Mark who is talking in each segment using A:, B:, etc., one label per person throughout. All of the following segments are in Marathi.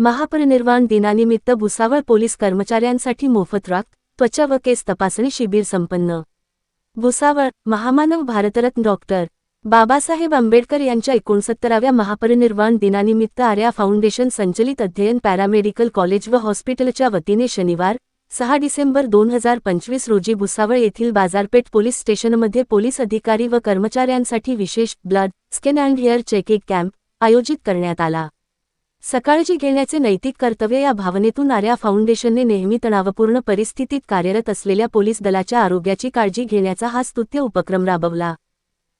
A: महापरिनिर्वाण दिनानिमित्त भुसावळ पोलीस कर्मचाऱ्यांसाठी मोफत राख त्वचा व केस तपासणी शिबिर संपन्न. भुसावळ महामानव भारतरत्न डॉक्टर बाबासाहेब आंबेडकर यांच्या एकोणसत्तराव्या महापरिनिर्वाण दिनानिमित्त आर्या फाउंडेशन संचलित अध्ययन पॅरामेडिकल कॉलेज व हॉस्पिटलच्या वतीने शनिवार सहा डिसेंबर दोन हजार पंचवीस रोजी भुसावळ येथील बाजारपेठ पोलीस स्टेशनमध्ये पोलीस अधिकारी व कर्मचाऱ्यांसाठी विशेष blood skin and hair checking camp आयोजित करण्यात आला. सकाळची घेण्याचे नैतिक कर्तव्य या भावनेतून आर्या फाउंडेशनने नेहमी तणावपूर्ण परिस्थितीत कार्यरत असलेल्या पोलीस दलाच्या आरोग्याची काळजी घेण्याचा हा स्तुत्य उपक्रम राबवला.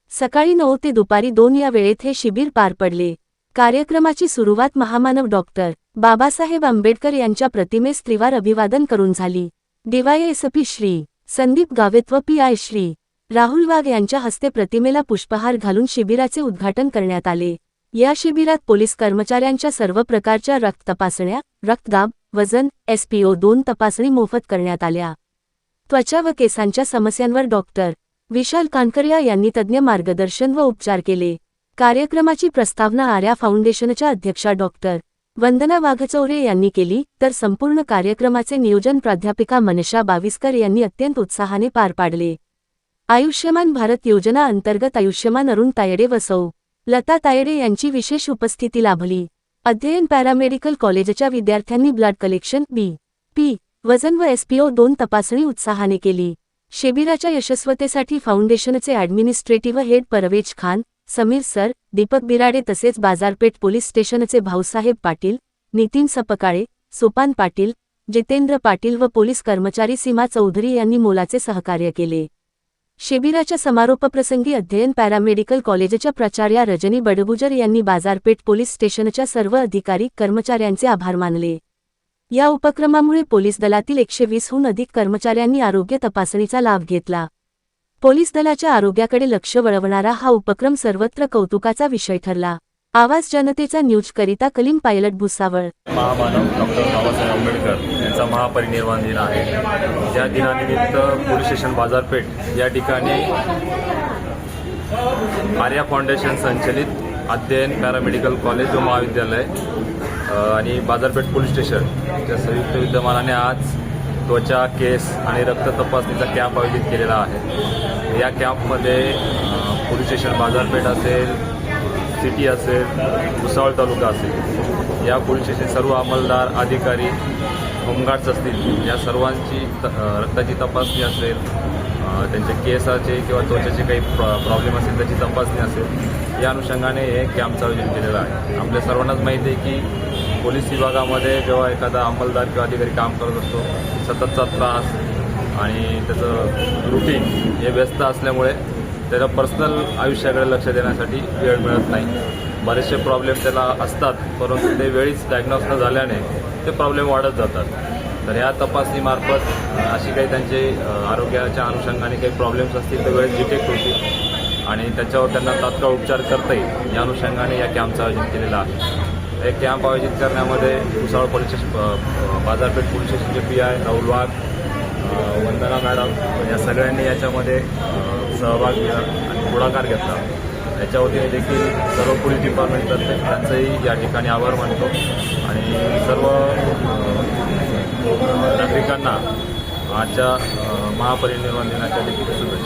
A: सकाळी नऊ ते दुपारी दोन या वेळेत हे शिबिर पार पडले. कार्यक्रमाची सुरुवात महामानव डॉक्टर बाबासाहेब आंबेडकर यांच्या प्रतिमेस त्रिवार अभिवादन करून झाली. डीवायएसपी श्री. संदीप गावेत्व पी आय श्री. राहुल वाघ यांच्या हस्ते प्रतिमेला पुष्पहार घालून शिबिराचे उद्घाटन करण्यात आले. या शिबिरात पोलीस कर्मचाऱ्यांच्या सर्व प्रकारच्या रक्त तपासण्या रक्तदाब वजन एसपीओ दोन तपासणी मोफत करण्यात आल्या. त्वचा व केसांच्या समस्यांवर डॉक्टर विशाल कानकरिया यांनी तज्ज्ञ मार्गदर्शन व उपचार केले. कार्यक्रमाची प्रस्तावना आर्या फाउंडेशनच्या अध्यक्षा डॉक्टर वंदना वाघचौरे यांनी केली तर संपूर्ण कार्यक्रमाचे नियोजन प्राध्यापिका मनीषा बाविस्कर यांनी अत्यंत उत्साहाने पार पाडले. आयुष्यमान भारत योजना अंतर्गत आयुष्यमान अरुण तायडे व सौ. लता तायडे यांची विशेष उपस्थिती लाभली. अध्ययन पॅरामेडिकल कॉलेजच्या विद्यार्थ्यांनी ब्लड कलेक्शन बी. पी. वजन व एसपीओ दोन तपासणी उत्साहाने केली. शिबिराच्या यशस्वतेसाठी फाउंडेशनचे administrative head Parvez Khan Sameer sir Deepak Birade तसेच बाजारपेठ पोलीस स्टेशनचे भाऊसाहेब पाटील नितीन सपकाळे सोपान पाटील जितेंद्र पाटील व पोलीस कर्मचारी सीमा चौधरी यांनी मोलाचे सहकार्य केले. शिबिराच्या समारोपप्रसंगी अध्ययन पॅरामेडिकल कॉलेजच्या प्राचार्या रजनी बडगुजर यांनी बाजारपेठ पोलीस स्टेशनच्या सर्व अधिकारी कर्मचाऱ्यांचे आभार मानले. या उपक्रमामुळे पोलीस दलातील एकशे वीसहून अधिक कर्मचाऱ्यांनी आरोग्य तपासणीचा लाभ घेतला. पोलीस दलाच्या आरोग्याकडे लक्ष वळवणारा हा उपक्रम सर्वत्र कौतुकाचा विषय ठरला. आवाज जनतेचा न्यूजकरिता कलीम पायलट भुसावळ.
B: महामानव डॉक्टर बाबासाहेब आंबेडकर यांचा महापरिनिर्वाण दिन आहे. या दिनानिमित्त पोलीस स्टेशन बाजारपेठ या ठिकाणी आर्या फाउंडेशन संचलित अध्ययन पॅरामेडिकल कॉलेज व महाविद्यालय आणि बाजारपेठ पोलीस स्टेशन या संयुक्त विद्यमानाने आज त्वचा केस आणि रक्त तपासणीचा कॅम्प आयोजित केलेला आहे. या कॅम्पमध्ये पोलीस स्टेशन बाजारपेठ असेल सिटी असेल भुसावळ तालुका असेल या पोलीस स्टेशन सर्व अंमलदार अधिकारी होमगार्ड्स असतील या सर्वांची त रक्ताची तपासणी असेल त्यांच्या केसाचे किंवा त्वचेचे काही प्रॉ प्रॉब्लेम असेल त्याची तपासणी असेल या अनुषंगाने हे कॅम्पचं आयोजन केलेलं आहे. आपल्या सर्वांनाच माहिती आहे की पोलीस विभागामध्ये जेव्हा एखादा अंमलदार किंवा अधिकारी काम करत असतो सततचा त्रास आणि त्याचं रुटीन हे व्यस्त असल्यामुळे त्याला पर्सनल आयुष्याकडे लक्ष देण्यासाठी वेळ मिळत नाही. बरेचसे प्रॉब्लेम त्याला असतात परंतु ते वेळीच डायग्नॉस न झाल्याने ते प्रॉब्लेम वाढत जातात. तर या तपासणीमार्फत अशी काही त्यांचे आरोग्याच्या अनुषंगाने काही प्रॉब्लेम्स असतील तर वेळेस डिटेक्ट होतील आणि त्याच्यावर त्यांना तात्काळ उपचार करता येईल. या अनुषंगाने या कॅम्पचं आयोजन केलेलं आहे. हे कॅम्प आयोजित करण्यामध्ये Bhusawal police station Bazarpeth police स्टेशनचे P I Rahul Wagh Vandana madam या सगळ्यांनी याच्यामध्ये सहभाग घ्या आणि पुढाकार घेतला. याच्या वतीने देखील सर्व पोलीस डिपार्टमेंटतर्फे त्यांचंही या ठिकाणी आभार मानतो. आणि सर्व नागरिकांना आजच्या महापरिनिर्वाण दिनाच्या देखील शुभेच्छा.